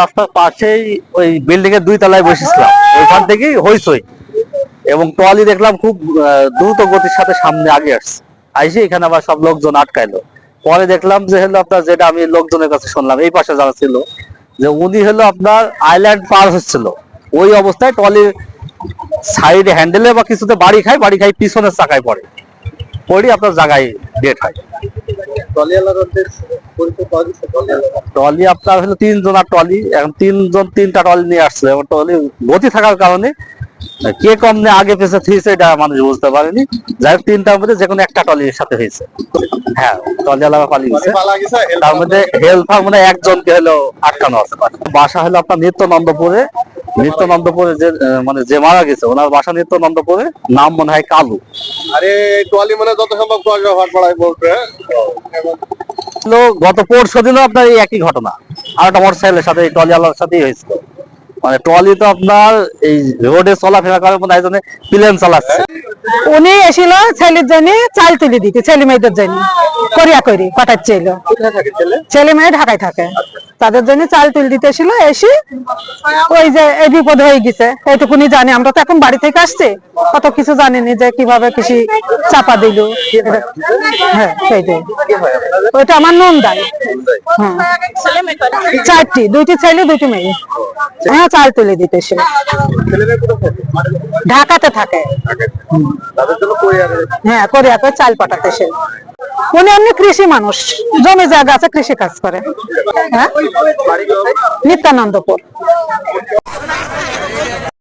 রাস্তার পাশেই ওই বিল্ডিং এর দুই তলায় বসেছিলাম। ওইখান থেকেই এবং ট্রলি দেখলাম খুব দ্রুত গতির সাথে সামনে আগে আসছে। আইসে এখানে আবার সব লোকজন আটকাইলো। পরে দেখলাম যে হলো আপনার যেটা আমি লোকজনের কাছে শুনলাম, এই পাশে যারা ছিল, যে উনি হলো আপনার আইল্যান্ড পার হচ্ছিল। ওই অবস্থায় ট্রলির সাইড হ্যান্ডেলে বা কিছুতে বাড়ি খায়, বাড়ি খাই পিছনের চাকায় পড়ে। পড়ি আপনার জায়গায় ডেট হয়। ট্রলি আপনার হলো তিনজন আর ট্রলি। এখন তিনজন তিনটা ট্রলি নিয়ে আসছে এবং ট্রলি গতি থাকার কারণে কে কম নিয়ে আগে পেছে থিয়েছে এটা মানুষ বুঝতে পারেনি। যাই তিনটার মধ্যে যে কোনো একটা ট্রলির সাথে হয়েছে। হ্যাঁ ট্রলি আলাদা পালিয়ে গেছে। তার মধ্যে হেল্পার মানে একজনকে হলো আটকানো আছে। বাসা হলো আপনার নিত্যানন্দপুরে। নিত্যানন্দপুরে যে মানে যে মারা গেছে, ওনার বাসা নিত্যানন্দপুরে। নাম মনে হয় কালু। আরে, ট্রলি মানে যত সম্ভব ট্রলি ব্যবহার করাই বলতে গত পরশু দিনও আপনার এই একই ঘটনা। আর একটা মোটরসাইকেলের সাথে ট্রলি আলার সাথেই হয়েছিল। মানে ট্রলি তো আপনার এই রোডে চলাফেরা করার মধ্যে একজনে প্লেন চালাচ্ছে। উনি এসেছিল ছেলের জন্য চাল তুলে দিতে ছেলে মেয়েদের জন্য। করিয়া করি পাঠাচ্ছিল। ছেলে মেয়ে ঢাকায় থাকে। তাদের জন্য চাল তুলে দিতে এসেছিল এসে ওই যে এই বিপদ হয়ে গেছে। এইটুকুনি জানি। আমরা তো এখন বাড়ি থেকে আসছি কত কিছু জানিনি যে কীভাবে কৃষি চাপা দিল। হ্যাঁ সেইটাই। ওইটা আমার দেয় হ্যাঁ। চারটি, দুইটি ছেলে, দুইটি মেয়ে। হ্যাঁ চাল তুলে দিতে ঢাকাতে থাকে। হ্যাঁ করে চাল পাঠাতে সে উনি এমনি কৃষি মানুষ। জমি জায়গা আছে কৃষি কাজ করে। হ্যাঁ? নিত্যানন্দপুর।